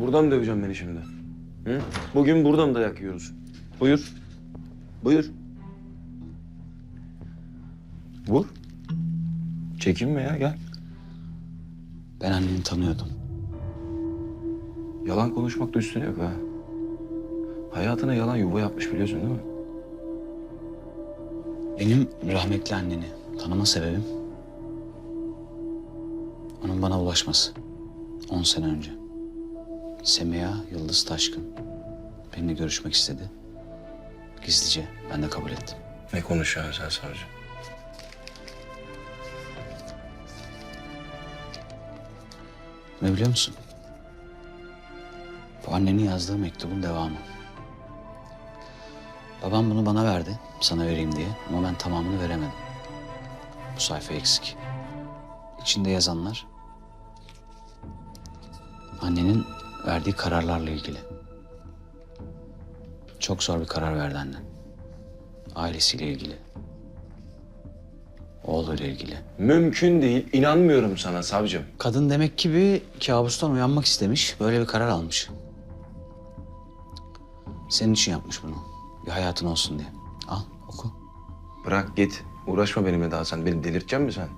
Buradan mı döveceğim beni şimdi? Hı? Bugün buradan dayak yiyoruz. Buyur. Buyur. Vur. Çekinme ya gel. Ben anneni tanıyordum. Yalan konuşmakta üstüne yok ha. Hayatına yalan yuva yapmış biliyorsun değil mi? Benim rahmetli anneni tanıma sebebim... ...onun bana ulaşması. On sene önce. Semiha Yıldız Taşkın. Benimle görüşmek istedi. Gizlice ben de kabul ettim. Ne konuşuyorsun sen savcı? Ne biliyor musun? Bu annenin yazdığı mektubun devamı. Babam bunu bana verdi, sana vereyim diye ama ben tamamını veremedim. Bu sayfa eksik. İçinde yazanlar annenin verdiği kararlarla ilgili. Çok zor bir karar verdi annen. Ailesiyle ilgili. Oğluyla ilgili. Mümkün değil. İnanmıyorum sana savcım. Kadın demek ki bir kabustan uyanmak istemiş. Böyle bir karar almış. Senin için yapmış bunu. Bir hayatın olsun diye. Al oku. Bırak git. Uğraşma benimle daha sen. Beni delirteceksin mi sen?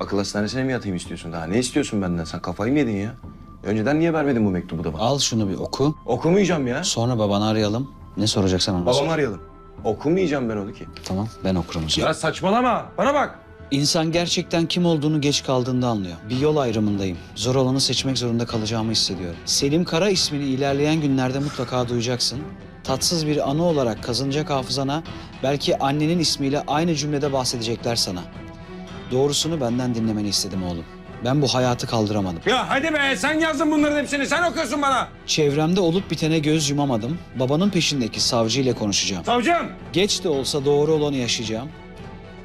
Akıl hastanesine mi yatayım istiyorsun daha? Ne istiyorsun benden sen? Kafayı mı yedin ya? Önceden niye vermedin bu mektubu da bana? Al şunu bir oku. Okumayacağım ya. Sonra babanı arayalım. Ne soracaksan onu sor. Babamı arayalım. Okumayacağım ben onu ki. Tamam ben okurum o zaman. Ya saçmalama. Bana bak. İnsan gerçekten kim olduğunu geç kaldığında anlıyor. Bir yol ayrımındayım. Zor olanı seçmek zorunda kalacağımı hissediyorum. Selim Kara ismini ilerleyen günlerde mutlaka duyacaksın. Tatsız bir anı olarak kazınacak hafızana belki annenin ismiyle aynı cümlede bahsedecekler sana. Doğrusunu benden dinlemeni istedim oğlum. Ben bu hayatı kaldıramadım. Ya hadi be sen yazdın bunların hepsini. Sen okuyorsun bana. Çevremde olup bitene göz yumamadım. Babanın peşindeki savcı ile konuşacağım. Savcım. Geç de olsa doğru olanı yaşayacağım.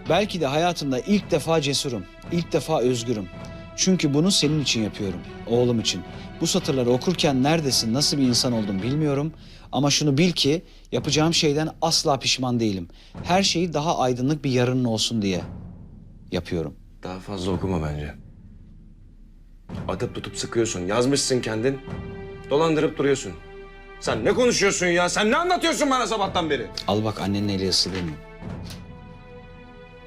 Belki de hayatımda ilk defa cesurum, ilk defa özgürüm. Çünkü bunu senin için yapıyorum, oğlum için. Bu satırları okurken neredesin, nasıl bir insan oldum bilmiyorum. Ama şunu bil ki yapacağım şeyden asla pişman değilim. Her şeyi daha aydınlık bir yarının olsun diye yapıyorum. Daha fazla okuma bence. Atıp tutup sıkıyorsun. Yazmışsın kendin. Dolandırıp duruyorsun. Sen ne konuşuyorsun ya? Sen ne anlatıyorsun bana sabahtan beri? Al bak annenin eli değil mi?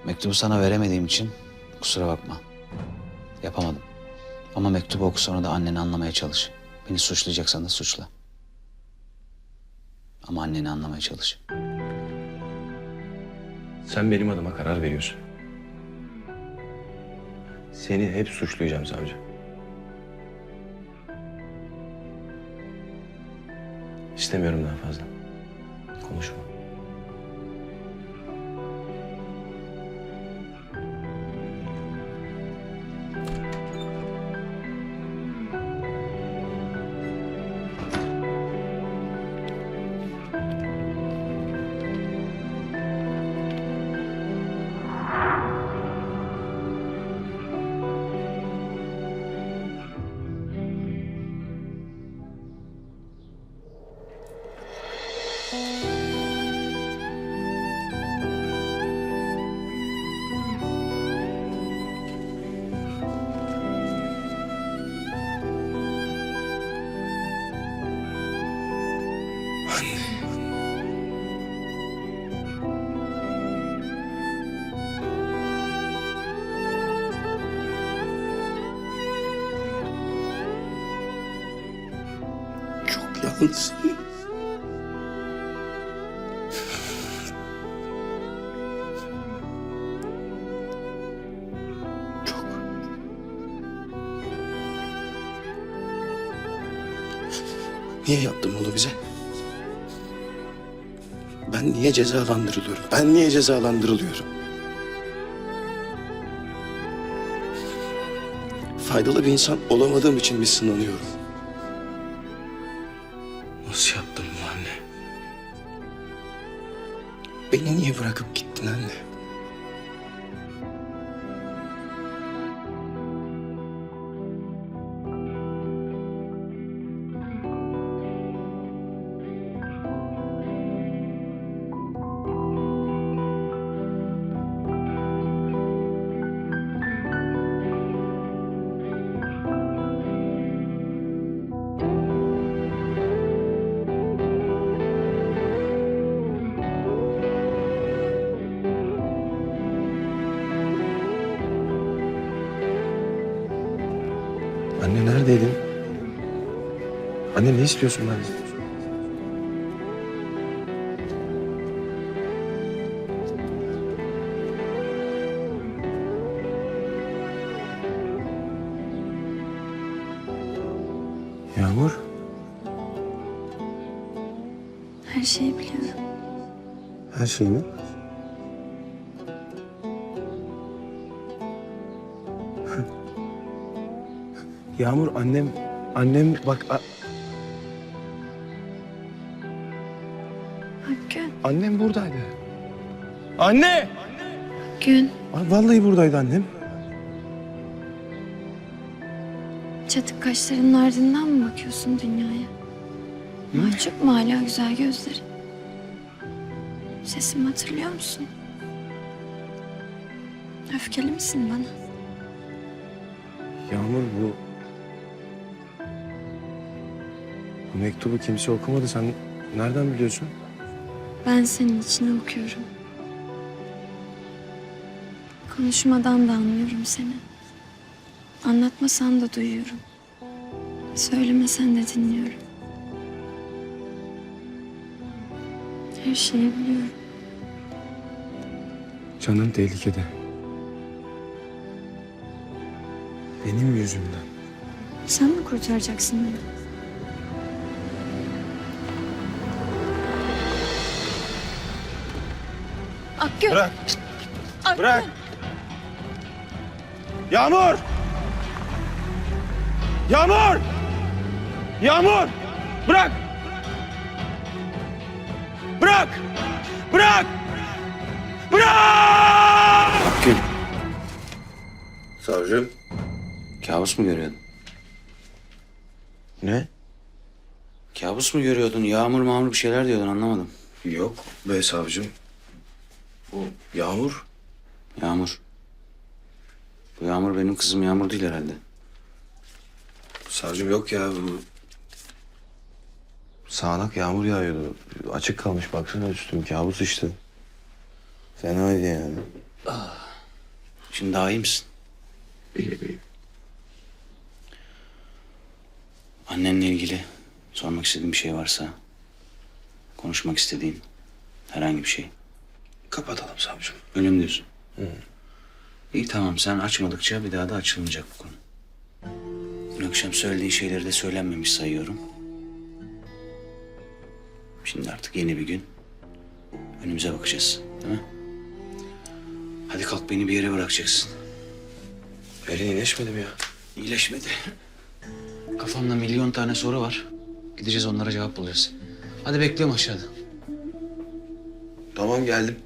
Mektubu sana veremediğim için kusura bakma. Yapamadım. Ama mektubu oku sonra da anneni anlamaya çalış. Beni suçlayacaksan da suçla. Ama anneni anlamaya çalış. Sen benim adıma karar veriyorsun. Seni hep suçlayacağım savcı. İstemiyorum daha fazla. Yalnızım. Çok. Niye yaptım bunu bize? Ben niye cezalandırılıyorum? Ben niye cezalandırılıyorum? Faydalı bir insan olamadığım için mi sınanıyorum? Nasıl yaptım bu anne? Beni niye bırakıp gittin anne? Anne neredeydin? Anne ne istiyorsun benden? Yağmur. Her şeyi biliyorum. Her şey mi? Yağmur annem, annem bak a- Hakkın, annem buradaydı. Anne! gün, Ay, Vallahi buradaydı annem. çatık kaşlarının ardından mı bakıyorsun dünyaya? Mahcup mu hala güzel gözlerin? Sesimi hatırlıyor musun? Öfkeli misin bana? Yağmur bu... Bu mektubu kimse okumadı. Sen nereden biliyorsun? Ben senin içine okuyorum. Konuşmadan da anlıyorum seni. Anlatmasan da duyuyorum. Söylemesen de dinliyorum. Her şeyi biliyorum. Canın tehlikede. Benim yüzümden. Sen mi kurtaracaksın beni? Akgün! Bırak. Akgün! Bırak. Yağmur! Yağmur! Yağmur! Bırak! Bırak! Bırak! Bırak! Akgün. Savcım. Kabus mu görüyordun? Ne? Kabus mu görüyordun? Yağmur mağmur bir şeyler diyordun anlamadım. Yok be savcım. Bu Yağmur. Yağmur. Bu Yağmur benim kızım Yağmur değil herhalde. Savcım yok ya bu. Sağanak yağmur yağıyordu. Açık kalmış baksana üstüm kabus işte. Fenaydı yani. Şimdi daha iyi misin? İyi iyi. Annenle ilgili sormak istediğin bir şey varsa... ...konuşmak istediğin herhangi bir şey. Kapatalım savcım. Ölüm diyorsun. İyi tamam sen açmadıkça bir daha da açılmayacak bu konu. Dün akşam söylediğin şeyleri de söylenmemiş sayıyorum. Şimdi artık yeni bir gün. Önümüze bakacağız. Değil mi? Hadi kalk beni bir yere bırakacaksın. Elin iyileşmedi mi ya? İyileşmedi. Kafamda milyon tane soru var. Gideceğiz onlara cevap bulacağız. Hadi bekliyorum aşağıda. Tamam geldim.